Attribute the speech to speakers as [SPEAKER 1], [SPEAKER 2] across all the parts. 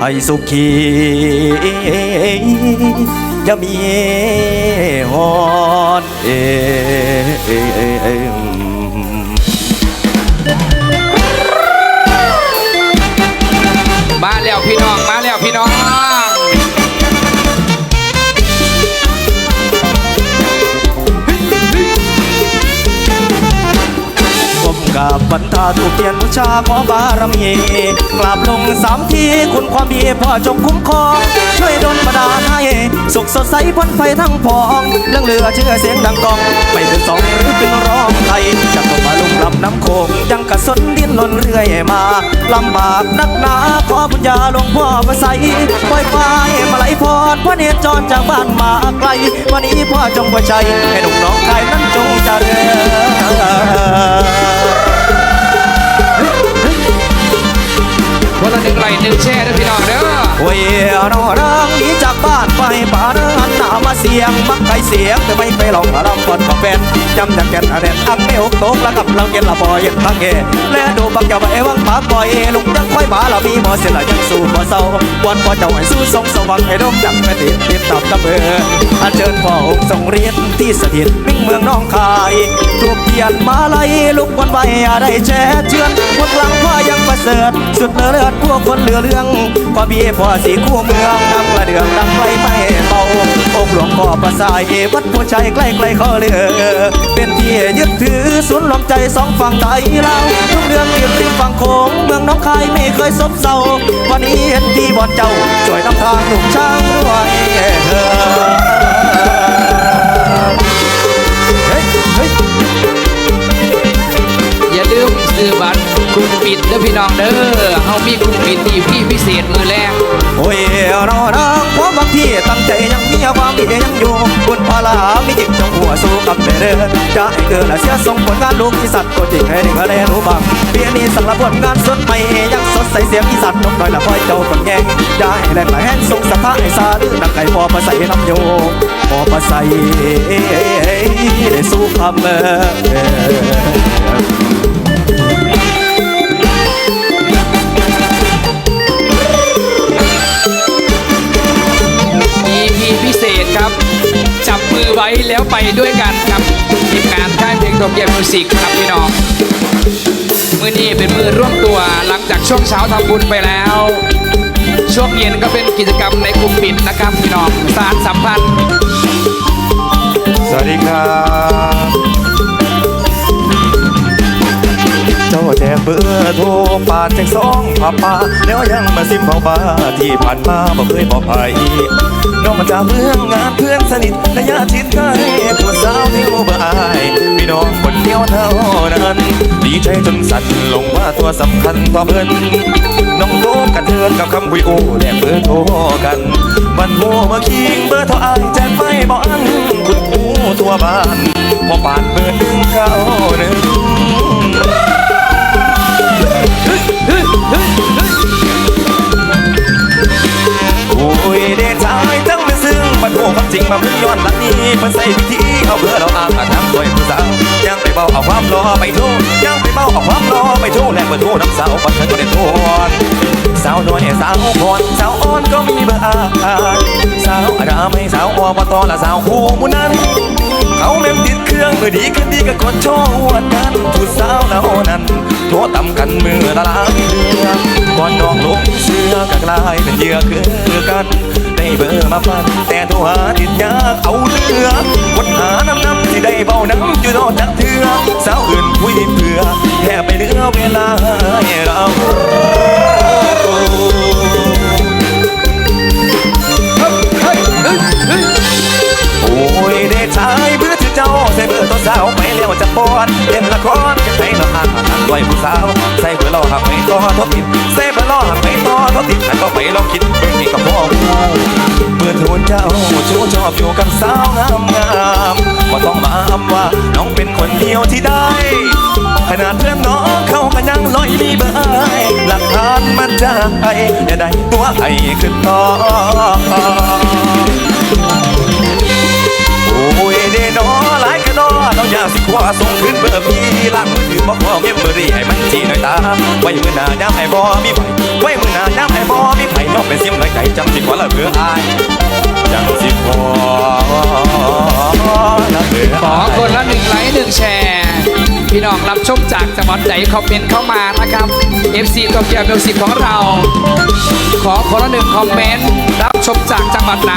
[SPEAKER 1] ให้สุขีจะมีหอนเอ ถูกเทียนบูชาขอบารมีกราบลงสามทีคุณความดีพ่อจงคุ้มครอง ช่วยดลบันดาลให้สุขสดใสพ้นไฟทั้งพองเรื่องเรือเชื่อเสียงดังกองไม่เป็นสองหรือเป็นร้องไทยจะต้องมาลงลำน้ำโขงยังกระสนดิ้นหล่นเรื่อยมาลำบากนักหนาขอบุญญาหลวงพ่อมาใสปล่อยควายมาไหลพอดพระเนตรจรจากบ้านมาไกล วันนี้พ่อจงประชัยให้หนุ่มน้องชายนั้นจงเจริญ
[SPEAKER 2] นึ่งไหลหนึ่งแช่นะพี่น้องเด้อ
[SPEAKER 1] เว้ยนอรังหนีจากบ้านไปป่าเนินหน้ามา เสียงมักไก่เสียงแต่ไม่ไปหลอกรำบนกับแฟนจำจากแก่นอเดนอักไม่หกตกแล้วกับเราเย็นละบอยยังตั้งเอและดูบักเจ้าไปวังปากปล่อยลุงยังค่อยบาเรามีหมอเสียละยังสู้บ่เศร้าวันพอเจ้าให้สู้ทรงสว่างให้ดมจักไม่ติดติดตับกับเบออันเชิญพ่อองค์ทรงเรียนที่สถิตมิ่งเมืองน้องคายทูบเทียนมาลัยลุกวันไว้ได้แช่เชือนพวกหลังพ่อยังประเสริฐสุดเลือดพวกคนเหลือเรื่องพ่อบีพ่อสีคู่เมืองนำ เดืองดังไฟไม่เบาองค์หลวงพ่อประสายวัดผู้ชัยใกล้ใกล้ข้อเรือเป็นที่ยึดถือศูนย์รวมใจสองฝั่งไทยเราทุกเรื่องริมริมฝั่งโขงเมืองน้องคายไม่เคยซบเซาวันนี้เห็นที่บอดเจ้าช่วยนำทางหนุ่มช้างด้วยเฮ้ยเฮ้ย
[SPEAKER 2] อย่าลืมซื้อบัตรกลุ่มปิดเด้อพี่น้องเด้อ มีกลุ่มปิดที่พี่พิเศษมือแรก
[SPEAKER 1] โอ้ยนอนังเพราะบางที่ตั้งใจยังมีความดียังอยู่บนพลามีจิตจงหัวสู้กับเด้อจะให้เกิดและเสียส่งผลงานลูกที่สัตว์ก็จริงให้เด็กและรู้บ้างเปียนี้สั่งละผลงานสดใหม่ยังสดใสเสียงอีสัตว์นกน้อยละพ่อยเจ้าคนแยงจะให้แรงไหลแห้งส่งสะท้าให้ซาดื้อนักไก่พอประใสน้ำโยพอประใสได้สู้คำเออ
[SPEAKER 2] มือไว้แล้วไปด้วยกันครับทีมงานค่ายเพลงโตเกียมิวสิกครับพี่น้องมือนี้เป็นมือร่วมตัวหลังจากช่วงเช้าทำบุญไปแล้ว ช่วงเย็นก็เป็นกิจกรรมในกลุ่มปิดนะครับพี่น้องสารสัมพันธ์
[SPEAKER 1] สวัสดีครับ เบอร์โทรปาดแจกสองผาป่าแล้วยังมาซิมเบาบาที่ผ่านมาบ่เคยบอกไผน้องมาจากเมืองงานเพื่อนสนิทระยะชิดใกล้ผู้สาวที่บ่อายพี่น้องคนเดียวเท่านั้น ดีใจจนสั่นลงว่าตัวสำคัญต่อเพิ่นน้องโลกกระเทือนกับคำคุยโอแลกเบอร์โทรกันมันโมมาคิงเบอร์โทรอายแจ้งไม่บอกอันคุณหูทั่วบ้านพอปานเบอร์หนึ่งเข้าหนึ่ง ความจริงมาพึ่ย้อนหลังนี้มันใส่พิธีเอาเพื่อเราอางอาน้ำด้วยผู้สาวยังไปเบาเอาความรอไปทูยังไปเบาเอาความรอไปทูแลกเบอร์โทรน้ำสาวปัดเธอตัวเด็ดทวนสาวน้อยสาวพรสาวอ่อนก็มีเบอร์อาสาวอารามให้สาวออบตและสาวคู่มุนั้นเขาแม่มติดเครื่องเมื่อดีขึ้นดีก็กดโชว์กันผู้สาวเรานั้นโทษต่ำกันมือละลายเรือก่อนน้องลงเสื้อกกลายเป็นเหยื่อคือกัน ได้เบอร์มาฟันแต่โทรหาติดยากเอาเรือวนหาน้ำน้ำที่ได้เบาน้ำอยู่โดนจักเถื่อสาวอื่นคุยเพื่อแค่ไปเหลือเวลาให้เราโอ้ยเด็กชายเบื่อที่เจ้าใส่เบื่อตัวสาวไปเลี้ยวจะปอนเล่นละคร จะใช้ละหักหักไว้ผู้สาว ใส่เบื่อล่อหักไปต่อทบติดใส่เบื่อล่อหักไปต่อทบติดหันก็ไปลองคิดเบิ่งนี่กับพ่อเมื่อทูลเจ้าชู้ชอบอยู่กับสาวงามงามก็ต้องมาอำว่าน้องเป็นคนเดียวที่ได้ ขนาดเพื่อนน้องเขาก็ยังลอยมีเบอร์หลักฐานมันจะให้อย่าได้ตัวไอ้ขึ้นต่อ อ้ยเดนอหลายกระดอเราอย่าสิขวาส่งขึ้นเบอร์พี่ล้างมือถือบ่พอเมมเบอรี่ให้มันจีหน่อยตา ไว้มือหน้าย้ำให้บ่มีไผไว้มือหน้าย้ำให้บ่มีไผนอกเป็นเสียงหน่อยใจจังสิขวาละเบื่ออายจังสิขวาละเบื่อ
[SPEAKER 2] ขอคนละหนึ่งไลค์หนึ่งแชร์พี่น้องรับชมจากจังหวัดไหนคอมเมนต์เข้ามานะครับ FC โตเกียวมิวสิกของเรา ขอคนละหนึ่งคอมเมนต์รับชมจากจังหวัดไหน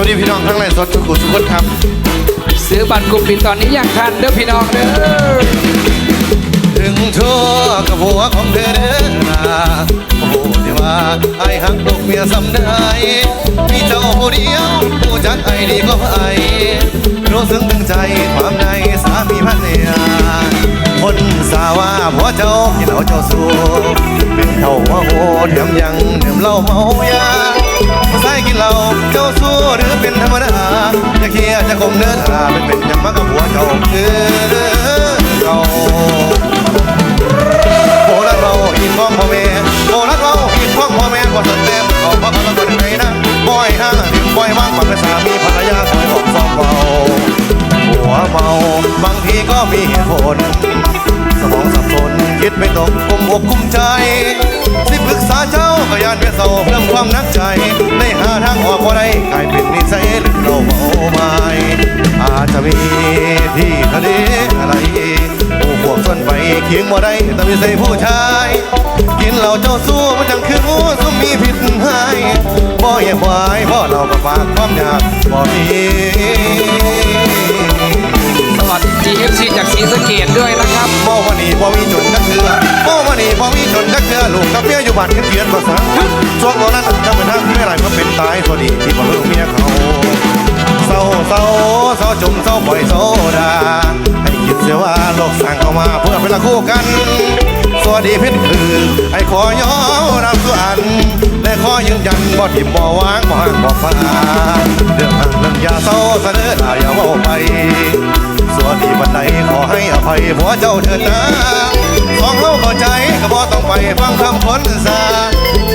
[SPEAKER 3] วัสดีพี่น้องทั้งหลายสดทุกคนทุกคนครับ
[SPEAKER 2] ซื้อบัตรกลุ่มปิดตอนนี้อย่างทันเด้อพี่น้องเด้อ
[SPEAKER 3] ถึงชั่วกับหัวของเธอเด้อนะโอ้โหที่ว่าไอ้หักลูกเมียสำได้มีเจ้าผู้เดียวผู้จักไอ้ดีก็ไอ้รู้ซึ้งถึงใจความในสามีพันเนียคนสาว่าผัวเจ้าที่เราเจ้าสู้เป็นเท่าหัวโหแถมยังเดื่มเหล้าเมายา ยกินเหล้าเจ้าสู้หรือเป็นธรรมดาจะเคียจะคงเนื้อหาเป็นเป็นยังมากกับผัวเจ้าคือเก่าโบราณเราอีกพ้องพ่อแม่โบราณเราอีกพ้องพ่อแม่บ่สนเต็มเขาบ่เขาบ่ได้นะบ่อยห้าถึงบ่อยว่างมันเป็นสามีภรรยาคอยบอกฟองเบาหัวเมาบางทีก็มีเหตุผลสมองสับสนคิดไม่ตกกุมอกกุมใจ สิปรึกษาเจ้าก็ยานเพียเศร้าเพิ่มความนักใจในหาทางออกบ่ได้กลายเป็นนิสัยหรือเราเมาไม้อาจจะมีที่ทะเลอะไรโอ้พวกส่วนไปเคียงบ่ได้แต่มีใส่ผู้ชาย กินเหล้าเจ้าสู้มันจังคืองูซุมมีพิษให้บ่อย่าควายบ่เราก็ฝากความอยากบ่มี
[SPEAKER 2] สวัสดี GFC จากศรีสะเกดด้วยนะครับ
[SPEAKER 3] บ่วันนี้บ่มีจนจักเทือบ่วันนี้บ่มีจนจักเทือลูกกับเมียอยู่บ้านเขียนภาษาช่วงตอนนั้นจะเป็นทางไม่ไรก็เป็นตายพอดีที่บ่เลิกเมียเขาเศร้าเศร้าเศร้าจมเศร้าปล่อยโซดาให้คิดเสียว่าโลกสร้างเข้ามาเพื่อเป็นละคู่กันสวัสดีเพชรคือไอ้ขอย้อมรับส่วน ยืนยันบ่ทิมบ่วางบ่ห่างบ่ฟ้าเรื่องหักเรื่องยาเศร้าเสนอหลายอย่าเว่าไปสวัสดีวันไหนขอให้อภัยผัวเจ้าเถิดนะสองเราเข้าใจก็บ่ต้องไปฟังคำคนซา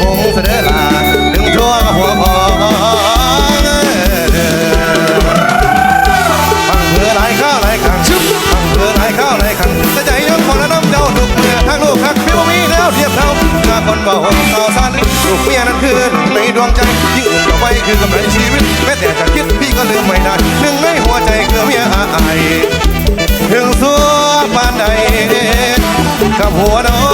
[SPEAKER 3] คงเสนอลาถึงชั่วกับหัวพอง คือกำไรชีวิตแม้แต่จะคิดพี่ก็ลืมไม่ได้หนึ่งในหัวใจคือเมียอายถึงสัวปานใดกับหัวน้อ